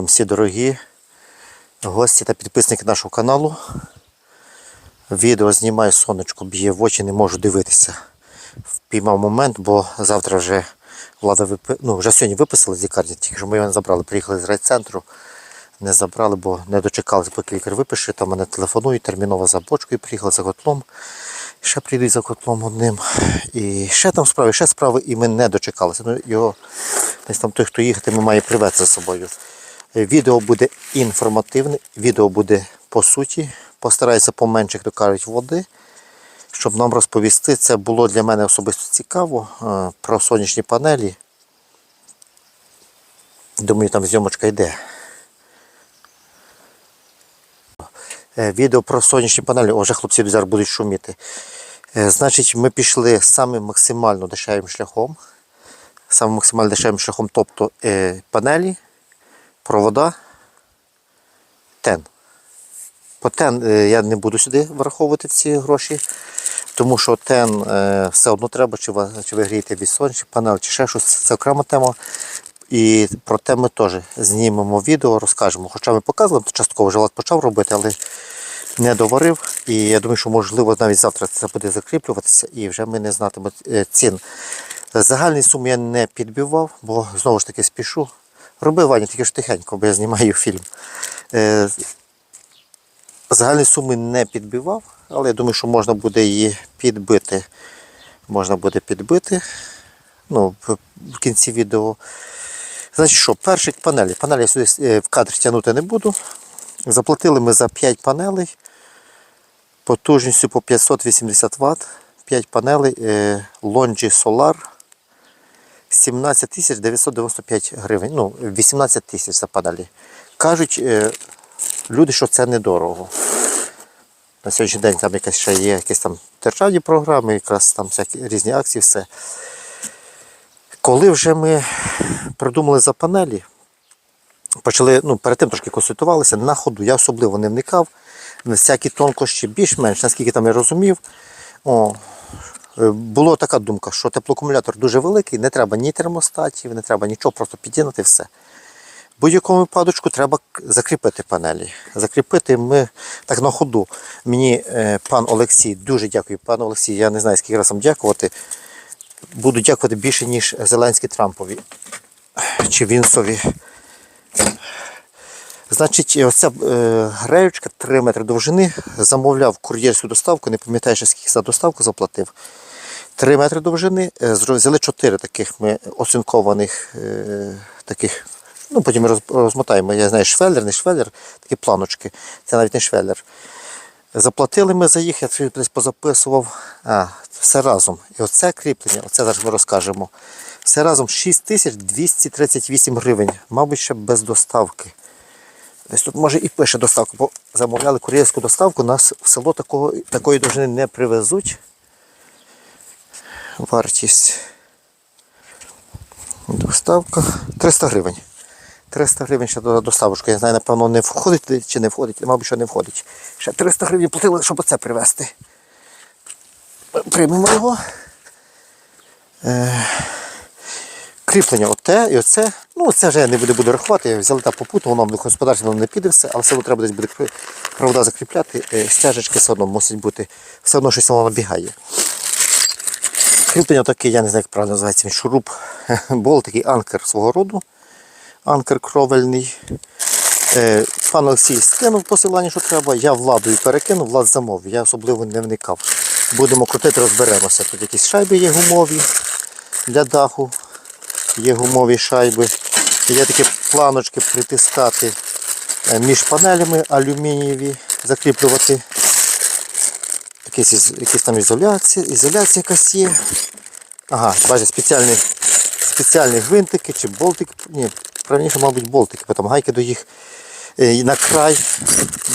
вам всі дорогі гості та підписники нашого каналу. Відео знімаю, сонечко б'є в очі, не можу дивитися. Впіймав момент, бо завтра вже влада випи... ну, вже сьогодні виписали з лікарні, тільки що ми його не забрали. Приїхали з райцентру, не забрали, бо не дочекалися, поки лікар випише. Там мене телефонують, терміново за бочкою приїхали за котлом. Ще прийдуть за котлом одним. І ще там справи, ще справи, і ми не дочекалися. Ну, його десь там той, хто їхати, має привезти за собою. Е, Відео буде інформативне, відео буде по суті. Постараюся поменше, як то кажуть, води, щоб нам розповісти. Це було для мене особисто цікаво е, про сонячні панелі. Думаю, там зйомочка йде. Е, Відео про сонячні панелі, О, вже хлопці зараз будуть шуміти. Значить, ми пішли самим максимально дешевим шляхом. Самим максимально дешевим шляхом, тобто панелі, провода, тен. По тен е, я не буду сюди враховувати ці гроші, тому що тен е, все одно треба, чи ви, чи ви грієте від сонячний панель, чи ще щось, це окрема тема. І про те ми теж знімемо відео, розкажемо. Хоча ми показували, то частково вже Влад почав робити, але не доварив. І я думаю, що можливо навіть завтра це буде закріплюватися і вже ми не знатимемо е, цін. Загальні суми я не підбивав, бо знову ж таки спішу. Робив Ваня тільки ж тихенько, бо я знімаю фільм. Е, Загальні суми не підбивав, але я думаю, що можна буде її підбити. Можна буде підбити ну, в в кінці відео. Значить що, перші панелі. Панелі я сюди е, в кадр тягнути не буду. Заплатили ми за 5 панелей потужністю по 580 Вт. 5 панелей е, Longi Solar 17 тисяч 995 гривень. Ну, 18 тисяч за панелі. Кажуть е, люди, що це недорого. На сьогоднішній день там якась ще є якісь там державні програми, якраз там всякі різні акції, все. Коли вже ми придумали за панелі, почали, ну, перед тим трошки консультувалися на ходу. Я особливо не вникав на всякі тонкощі, більш-менш, наскільки там я розумів. О, була така думка, що теплоакумулятор дуже великий, не треба ні термостатів, не треба нічого, просто підтягнути все. Будь-якому випадку треба закріпити панелі. Закріпити ми так на ходу. Мені е, пан Олексій, дуже дякую, пан Олексій. Я не знаю, скільки разом дякувати. Буду дякувати більше, ніж Зеленський Трампові чи Вінсові. Значить, оця е, греючка 3 метри довжини замовляв кур'єрську доставку, не пам'ятаю, скільки за доставку заплатив. 3 метри довжини, е, взяли 4 таких ми оцинкованих е, таких. Ну, потім ми роз- розмотаємо. Я знаю, швеллер, не швеллер, такі планочки. Це навіть не швеллер. Заплатили ми за їх, я десь позаписував. А, все разом. І оце кріплення, оце зараз ми розкажемо. Все разом 6238 гривень. Мабуть, ще без доставки. Десь тут може і пише доставку, бо замовляли кур'єрську доставку, нас в село такого, такої довжини не привезуть. Вартість. Доставка 300 гривень. 300 гривень ще до доставочку. Я знаю, напевно, не входить чи не входить, мабуть, що не входить. Ще 300 гривень платили, щоб оце привезти. Приймемо його. Е, кріплення оте і оце. Ну, це вже я не буду, буду рахувати. Взяли так попутно, воно в господарстві воно не піде все, але все одно треба десь буде провода закріпляти. Е, Стяжечки все одно мусять бути, все одно щось воно набігає. Кріплення таке, я не знаю, як правильно називається він шуруп. Бол такий анкер свого роду. Анкер кровельний. Е, Пан Олексій скинув посилання, що треба. Я владою перекинув, влад замовив. Я особливо не вникав. Будемо крутити, розберемося. Тут якісь шайби є гумові для даху. Є гумові шайби. Є такі планочки притискати е, між панелями алюмінієві, закріплювати. Якісь, якісь там ізоляція, ізоляція якась є. Ага, бачите, спеціальні, спеціальні гвинтики чи болтики. Ні, правильніше, мабуть, болтики, бо там гайки до їх е, і на край,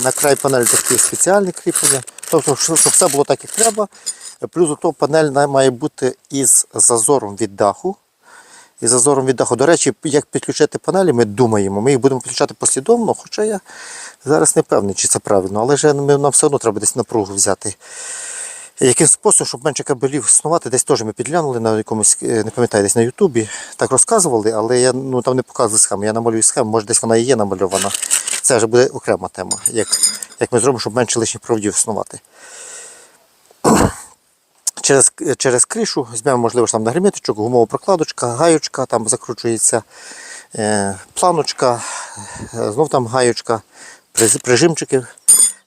на край панелі такі спеціальні кріплення. Тобто, щоб все було так, як треба. Плюс до того панель має бути із зазором від даху. І зазором від даху. До речі, як підключити панелі, ми думаємо. Ми їх будемо підключати послідовно, хоча я зараз не певний, чи це правильно, але ми, нам все одно треба десь напругу взяти. Яким способом, щоб менше кабелів існувати, десь теж ми підглянули на якомусь, е, не пам'ятаю, десь на Ютубі. Так розказували, але я ну, там не показував схему. Я намалюю схему, може десь вона і є намальована. Це вже буде окрема тема, як, як ми зробимо, щоб менше лишніх проводів існувати. Через, через кришу візьмемо, можливо, там на герметичок, гумова прокладочка, гаючка, там закручується е, планочка, е, знов там гаючка, прижимчики.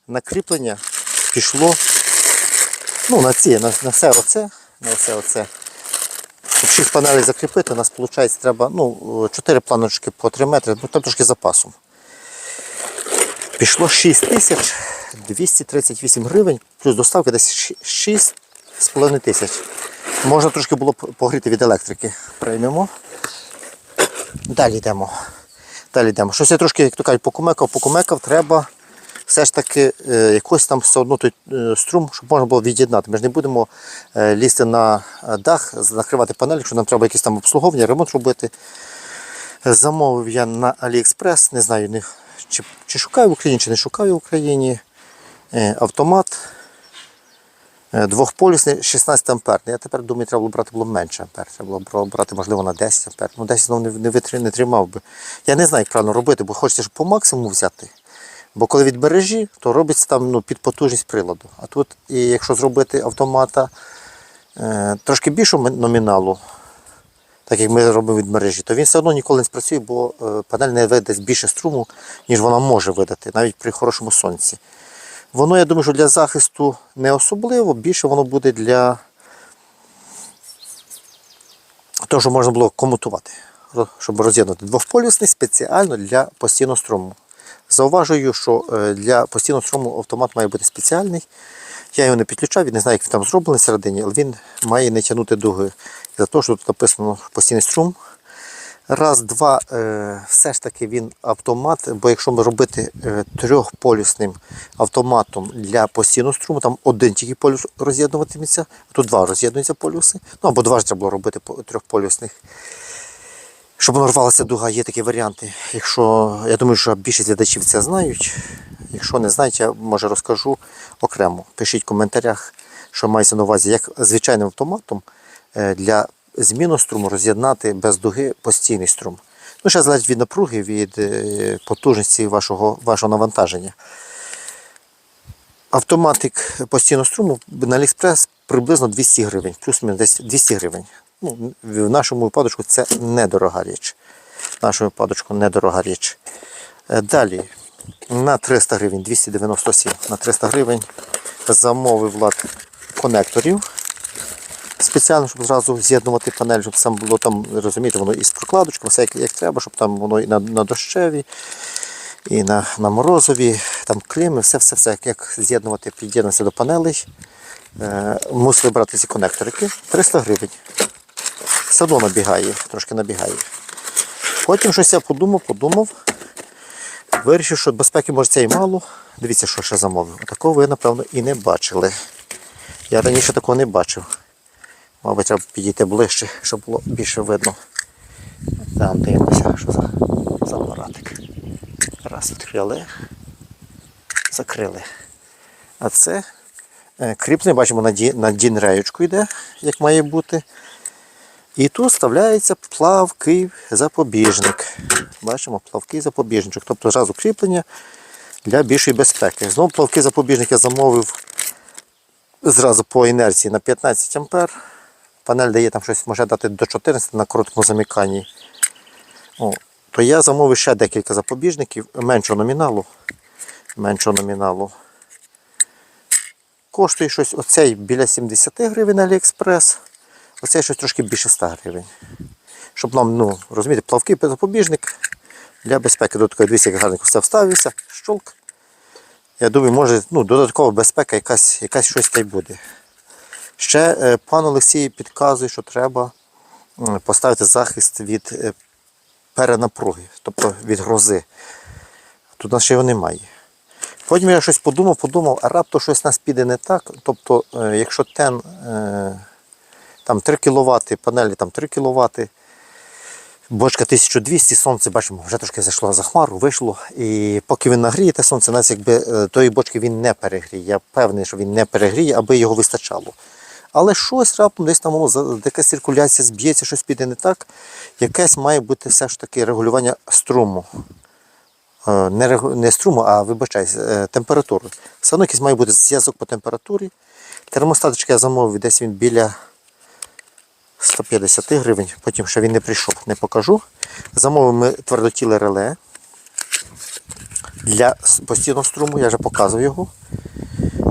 Накріплення пішло ну, на ці, на, на все оце, на все оце. 6 панелей закріпити, у нас виходить треба ну, 4 планочки по 3 метри, ну там трошки запасом. Пішло 6 тисяч 238 гривень, плюс доставка десь 6,5 тисяч. Можна трошки було погріти від електрики. Приймемо. Далі йдемо. Далі йдемо. Щось я трошки, як то кажуть, покумекав, покумекав, треба все ж таки е, якось там все одно той е, струм, щоб можна було від'єднати. Ми ж не будемо е, лізти на е, дах, накривати панель, якщо нам треба якесь там обслуговування, ремонт робити. Замовив я на AliExpress, не знаю, не, чи, чи шукаю в Україні, чи не шукаю в Україні. Е, Автомат двохполюсний 16 ампер. Я тепер думаю, треба було брати було менше ампер. Треба було брати, можливо, на 10 ампер. Ну, 10 знову не, витри- не тримав би. Я не знаю, як правильно робити, бо хочеться, щоб по максимуму взяти. Бо коли від мережі, то робиться там ну, під потужність приладу. А тут, і якщо зробити автомата е, трошки більшого номіналу, так як ми робимо від мережі, то він все одно ніколи не спрацює, бо е, панель не видасть більше струму, ніж вона може видати, навіть при хорошому сонці. Воно, я думаю, що для захисту не особливо, більше воно буде для того, що можна було комутувати, щоб роз'єднати. Двохполюсний спеціально для постійного струму. Зауважую, що е, для постійного струму автомат має бути спеціальний. Я його не підключав, він не знаю, як він там зроблений всередині, але він має не тягнути дуги. За те, що тут написано постійний струм. Раз, два, е, все ж таки він автомат, бо якщо ми робити е, трьохполюсним автоматом для постійного струму, там один тільки полюс роз'єднуватиметься, тут два роз'єднуються полюси. Ну або два ж треба було робити по- трьохполюсних. Щоб воно рвалася дуга, є такі варіанти. Якщо я думаю, що більшість глядачів це знають. Якщо не знають, я може розкажу окремо. Пишіть в коментарях, що мається на увазі, як звичайним автоматом е, для зміну струму роз'єднати без дуги постійний струм. Ну, ще залежить від напруги, від е, потужності вашого, вашого навантаження. Автоматик постійного струму на Аліекспрес приблизно 200 гривень, плюс-мінус десь 200 гривень. Ну, в нашому випадку це недорога річ. В нашому випадку недорога річ. Е, Далі на 300 гривень, 297 на 300 гривень замовив влад конекторів. Спеціально, щоб зразу з'єднувати панель, щоб сам було там, розумієте, воно із прокладочками, все як, як треба, щоб там воно і на, на дощеві, і на, на морозові, там кліми, все, все, все, як, з'єднувати, під'єднатися до панелей. Е, мусили брати ці конекторики. 300 гривень. Все набігає, трошки набігає. Потім щось я подумав, подумав. Вирішив, що безпеки може це і мало. Дивіться, що ще замовив. Такого ви, напевно, і не бачили. Я раніше такого не бачив. Мабуть, треба підійти ближче, щоб було більше видно. Там дивимося, що за, за апаратик. Раз відкрили, закрили. А це е, кріплення, бачимо, на дінреючку йде, як має бути. І тут вставляється плавкий запобіжник. Бачимо, плавкий запобіжничок. Тобто зразу кріплення для більшої безпеки. Знову плавкий запобіжник я замовив зразу по інерції на 15 ампер. Панель дає там щось може дати до 14 на короткому замиканні. О, то я замовив ще декілька запобіжників меншого номіналу. Меншого номіналу. Коштує щось оцей біля 70 гривень AliExpress. Оцей щось трошки більше 100 гривень. Щоб нам, ну, розумієте, плавкий запобіжник для безпеки. Додатково дивіться, як гарненько все вставився, щолк. Я думаю, може ну, додаткова безпека, якась, якась щось та й буде. Ще е, пан Олексій підказує, що треба поставити захист від е, перенапруги, тобто від грози. Тут нас ще його немає. Потім я щось подумав, подумав, а раптом щось нас піде не так. Тобто, е, якщо тен там 3 кВт, панелі там 3 кВт, Бочка 1200, сонце бачимо, вже трошки зайшло за хмару, вийшло. І поки він нагріє те сонце, нас якби тої бочки він не перегріє. Я певний, що він не перегріє, аби його вистачало. Але щось раптом десь там якась циркуляція зб'ється, щось піде не так. Якесь має бути все ж таки регулювання струму. Е, Не, не струму, а вибачаюсь, е, температури. Все одно якийсь має бути зв'язок по температурі. Термостаточка я замовив, десь він біля 150 гривень, потім ще він не прийшов, не покажу. Замовив ми твердотіле реле для постійного струму, я вже показував його.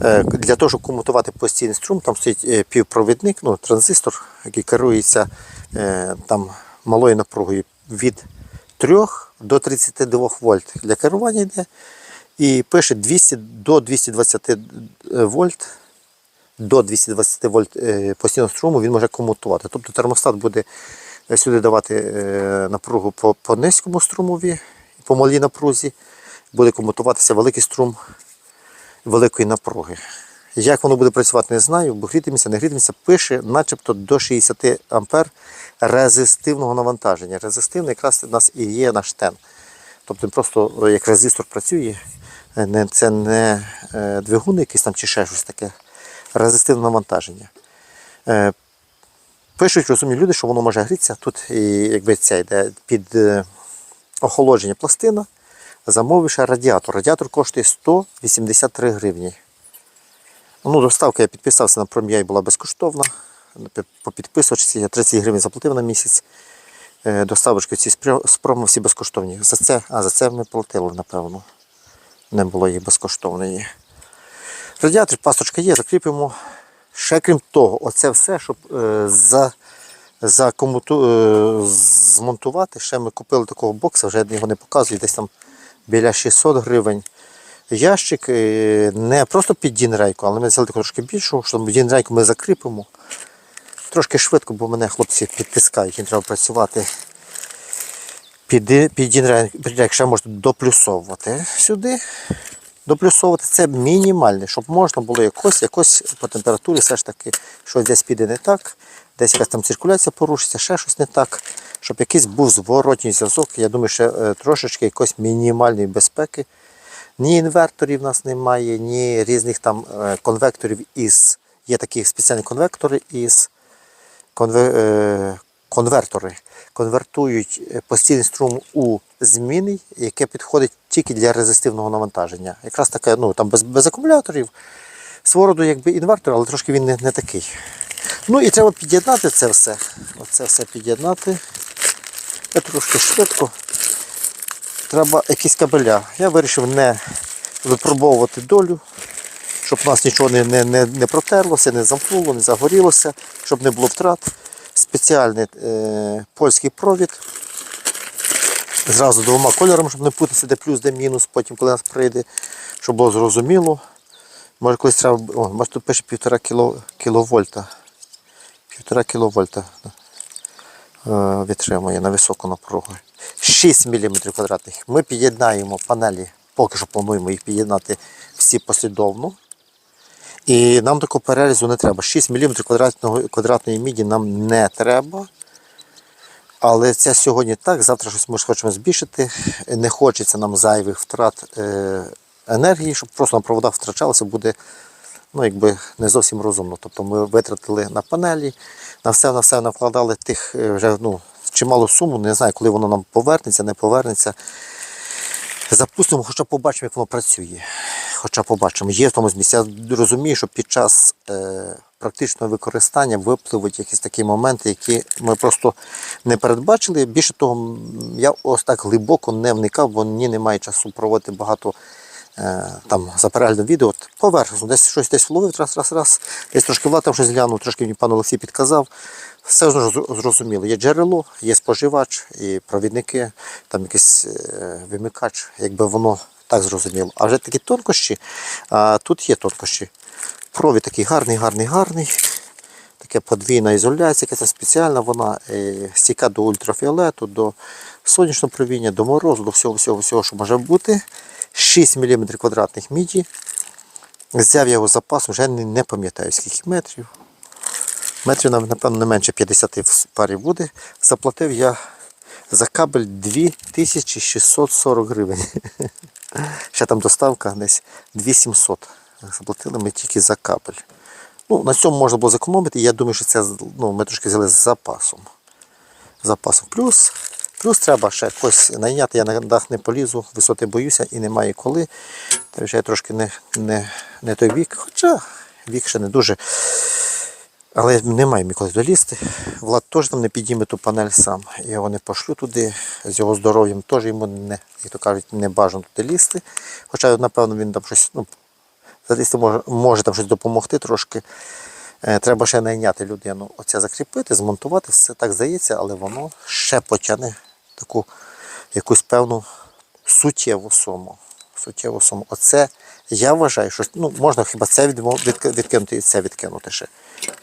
Е, Для того, щоб комутувати постійний струм, там стоїть е, півпровідник, ну, транзистор, який керується е, там, малою напругою від 3 до 32 вольт для керування йде. І пише 200 до 220 вольт до 220 вольт постійного струму він може комутувати. Тобто термостат буде сюди давати напругу по, по низькому струмові, по малій напрузі, буде комутуватися великий струм великої напруги. Як воно буде працювати, не знаю, бо грітиметься, не грітиметься, пише начебто до 60 ампер резистивного навантаження. Резистивний якраз у нас і є наш тен. Тобто він просто е, як резистор працює, Е, це не е, двигун якийсь там чи ще щось таке. Резистивне навантаження. Пишуть розумні люди, що воно може грітися. Тут і, якби це йде під охолодження пластина, замовивши радіатор. Радіатор коштує 183 гривні. Ну, доставка я підписався на пром'яй була безкоштовна. По підписувачці я 30 гривень заплатив на місяць. Е, Доставочки ці з промо всі безкоштовні. За це, а за це ми платили, напевно. Не було її безкоштовної. Радіатор, пасточка є, закріпимо. Ще крім того, оце все, щоб е, за, за комуту, е, змонтувати, ще ми купили такого бокса, вже я його не показую, десь там біля 600 гривень. Ящик е, не просто під дінрейку, але ми взяли трошки більшу, щоб дінрейку ми закріпимо. Трошки швидко, бо мене хлопці підтискають, їм треба працювати. Під, під дінрейк ще можна доплюсовувати сюди. Доплюсовувати це мінімальне, щоб можна було якось, якось по температурі все ж таки щось десь піде не так, десь якась там циркуляція порушиться, ще щось не так, щоб якийсь був зворотній зв'язок. Я думаю, ще е, трошечки якоїсь мінімальної безпеки. Ні інверторів в нас немає, ні різних там е, конвекторів із. Є такі спеціальні конвектори із конве, е, конвертори. Конвертують постійний струм у змінний, яке підходить тільки для резистивного навантаження. Якраз таке, ну там без, без акумуляторів. Свороду якби інвертор, але трошки він не, не такий. Ну і треба під'єднати це все. Оце все під'єднати. Це трошки швидко. Треба якісь кабеля. Я вирішив не випробовувати долю, щоб у нас нічого не, не, не, не протерлося, не замкнуло, не загорілося, щоб не було втрат. Спеціальний е, польський провід. Зразу двома кольорами, щоб не путатися, де плюс, де мінус, потім, коли нас прийде, щоб було зрозуміло. Може колись треба. О, може тут пише 1,5 кіло. 1,5 кіловольта е, витримує на високу напругу. 6 мм квадратних. Ми під'єднаємо панелі, поки що плануємо їх під'єднати всі послідовно. І нам такого перерізу не треба. 6 мм квадратної міді нам не треба. Але це сьогодні так, завтра щось ми хочемо збільшити. Не хочеться нам зайвих втрат е, енергії, щоб просто на проводах втрачалося, буде ну, якби не зовсім розумно. Тобто ми витратили на панелі, на все на все накладали тих е, вже ну, чимало суму, не знаю, коли воно нам повернеться, не повернеться. Запустимо, хоча побачимо, як воно працює. Хоча побачимо. Є в тому змісті. Я розумію, що під час е, практичного використання випливуть якісь такі моменти, які ми просто не передбачили. Більше того, я ось так глибоко не вникав, бо ні немає часу проводити багато там за переглядом відео. От Поверхно, десь щось десь вловив, раз, раз, раз, десь трошки влад там щось глянув, трошки мені пан Олексій підказав. Все зрозуміло. Є джерело, є споживач, і провідники, там якийсь е, вимикач, якби воно так зрозуміло. А вже такі тонкощі, а тут є тонкощі. Провід такий гарний, гарний, гарний. Таке подвійна ізоляція, яка спеціальна, вона е, стійка до ультрафіолету, до сонячного провіння, до морозу, до всього, всього, всього, що може бути. 6 мм квадратних міді. Взяв я його з запасом, вже не, не пам'ятаю скільки метрів. Метрів, напевно, не менше 50 в парі буде. Заплатив я За кабель 2640 гривень. Ще там доставка десь 2700. Заплатили ми тільки за кабель. Ну, на цьому можна було зекономити. Я думаю, що це ну, ми трошки взяли з запасом. Запасом. Плюс, плюс треба ще якось найняти. Я на дах не полізу, висоти боюся і немає коли. Та вже я трошки не, не, не той вік. Хоча вік ще не дуже. Але немає мені долізти. Влад теж там не підійме ту панель сам. Я його не пошлю туди. З його здоров'ям теж йому не, як то кажуть, не бажано туди лізти. Хоча, напевно, він там щось, ну, залізти може, може там щось допомогти трошки. Е, Треба ще найняти людину. Оце закріпити, змонтувати, все так здається, але воно ще потягне таку якусь певну суттєву суму. Суттєву суму. Оце я вважаю, що ну, можна хіба це відкинути і це відкинути ще.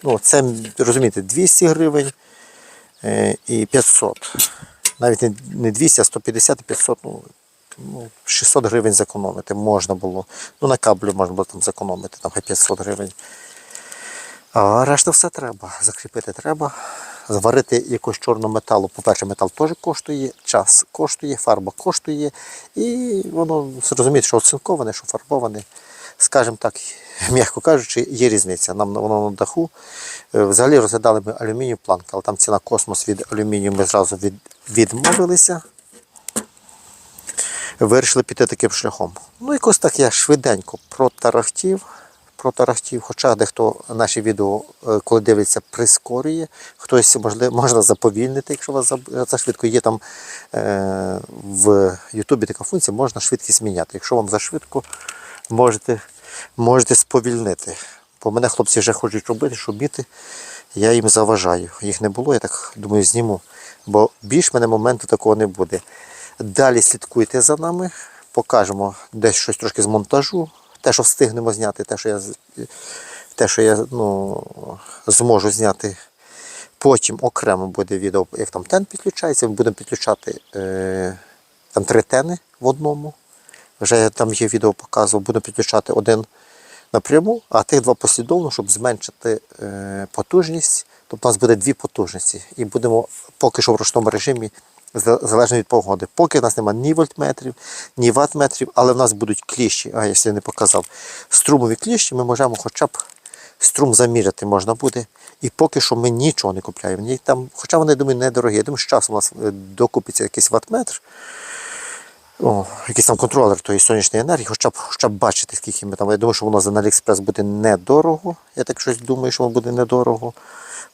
Ну, це, розумієте, 200 гривень е, і 500. Навіть не, не 200, а 150 і 500, ну, ну, 600 гривень зекономити можна було. Ну, на каблю можна було там зекономити, там хай 500 гривень. А решта все треба. Закріпити треба. Зварити якогось чорного металу. По-перше, метал теж коштує, час коштує, фарба коштує. І воно розумієте, що оцинковане, що фарбоване. Скажімо так, м'яко кажучи, є різниця. Нам воно на даху. Е, Взагалі розглядали ми алюмінію планка, але там ціна космос від алюмінію ми зразу від, відмовилися. Вирішили піти таким шляхом. Ну, якось так я швиденько протарахтів протарахтів, хоча дехто наші відео, е, коли дивиться, прискорює, хтось можливо, можна заповільнити, якщо вас зашвидко. Є там е, в Ютубі така функція, можна швидкість міняти. Якщо вам зашвидко, можете, можете сповільнити. Бо мене хлопці вже хочуть робити, шуміти, я їм заважаю. Їх не було, я так думаю, зніму. Бо більш мене моменту такого не буде. Далі слідкуйте за нами, покажемо десь щось трошки з монтажу, те, що встигнемо зняти, те, що я, те, що я ну, зможу зняти. Потім окремо буде відео, як там тен підключається, ми будемо підключати е, там три тени в одному. Вже там є відео показував, будемо підключати один напряму, а тих два послідовно, щоб зменшити е, потужність. Тобто у нас буде дві потужності. І будемо поки що в ручному режимі, залежно від погоди. Поки в нас немає ні вольтметрів, ні ваттметрів, але в нас будуть кліщі, а якщо я не показав, струмові кліщі, ми можемо хоча б струм заміряти можна буде. І поки що ми нічого не купляємо. Ні, там, хоча вони, думаю, недорогі. Я думаю, з часом у нас е, докупиться якийсь ваттметр, о, якийсь там контролер тої сонячної енергії, хоча б, хоча б бачити, скільки ми там. Я думаю, що воно за AliExpress буде недорого. Я так щось думаю, що воно буде недорого.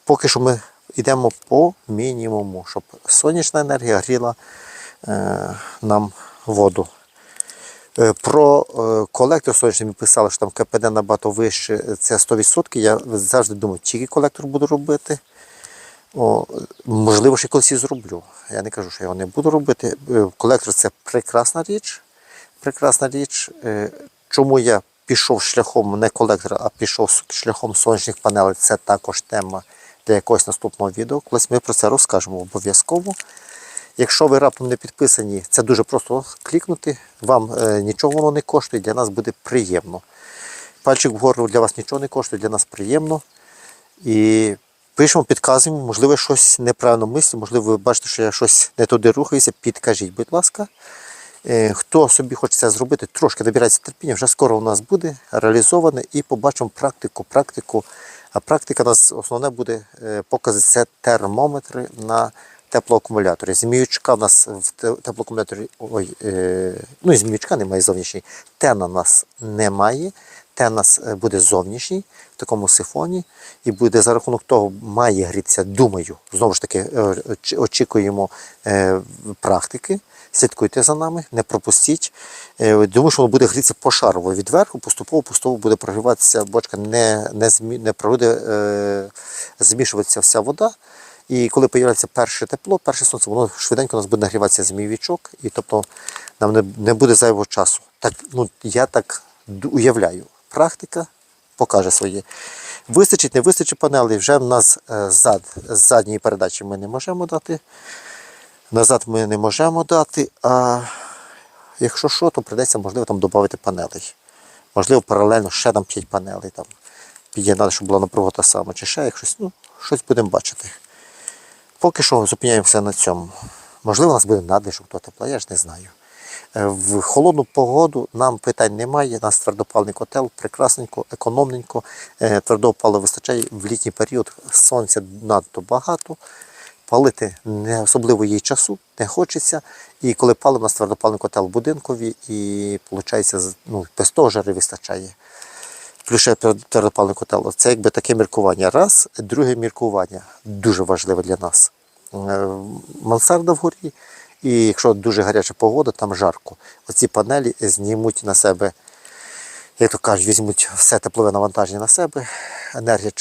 Поки що ми йдемо по мінімуму, щоб сонячна енергія гріла е, нам воду. Е, Про е, колектор сонячний ми писали, що там КПД набагато вище, це 100%. Я завжди думаю, тільки колектор буду робити. О, можливо, ще колись і зроблю. Я не кажу, що я його не буду робити. Колектор це прекрасна річ. Прекрасна річ. Чому я пішов шляхом не колектора, а пішов шляхом сонячних панелей, це також тема для якогось наступного відео. Колись ми про це розкажемо обов'язково. Якщо ви раптом не підписані, це дуже просто клікнути. Вам е, нічого воно не коштує, для нас буде приємно. Пальчик вгору для вас нічого не коштує, для нас приємно. І пишемо, підказуємо, можливо, щось неправильно мислю, можливо, ви бачите, що я щось не туди рухаюся, підкажіть, будь ласка. Е, Хто собі хоче це зробити, трошки набирається терпіння, вже скоро у нас буде реалізоване і побачимо практику. практику. А практика у нас основне буде е, покази термометри на теплоакумуляторі. Зміючка у нас в те- теплоакумуляторі, ой, е, ну і зміючка немає зовнішній. Тена у нас немає. Тен у нас е, буде зовнішній в такому сифоні, і буде за рахунок того має грітися, думаю, знову ж таки, е, очікуємо е, практики. Слідкуйте за нами, не пропустіть. Думаю, що воно буде грітися пошарово від верху, поступово, поступово буде прогріватися бочка, не, не, змі, не буде е, змішуватися вся вода. І коли появляється перше тепло, перше сонце, воно швиденько у нас буде нагріватися змійовичок, і тобто нам не, буде зайвого часу. Так, ну, я так уявляю. Практика покаже своє. Вистачить, не вистачить панелей, вже в нас е, зад, з задньої передачі ми не можемо дати. Назад ми не можемо дати, а якщо що, то прийдеться, можливо, там додати панелей. Можливо, паралельно ще там 5 панелей там під'єднати, щоб була напруга та сама, чи ще як ну, щось будемо бачити. Поки що зупиняємося на цьому. Можливо, у нас буде надлишок до тепла, я ж не знаю. Е, В холодну погоду нам питань немає. У нас твердопаливний котел, прекрасненько, економненько. Е, Твердого палива вистачає в літній період. Сонця надто багато. Палити не особливо їй часу, не хочеться. І коли палимо, у нас твердопаливний котел будинкові, і виходить, ну, без того жари вистачає. Ще тверд- котел. Це якби таке міркування. Раз, друге міркування дуже важливе для нас. Е, Мансарда вгорі, і якщо дуже гаряча погода, там жарко. Оці панелі знімуть на себе, як то кажуть, візьмуть все теплове навантаження на себе. Енергія,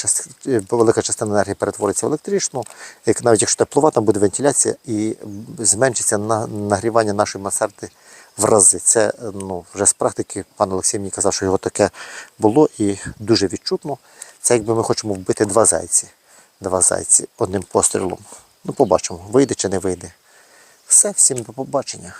е, велика частина енергії перетвориться в електричну. Як навіть якщо теплова, там буде вентиляція і зменшиться нагрівання нашої мансарди в рази. Це ну, вже з практики пан Олексій мені казав, що його таке було і дуже відчутно. Це якби ми хочемо вбити два зайці. Два зайці одним пострілом. Ну, побачимо, вийде чи не вийде. Все, всім до побачення.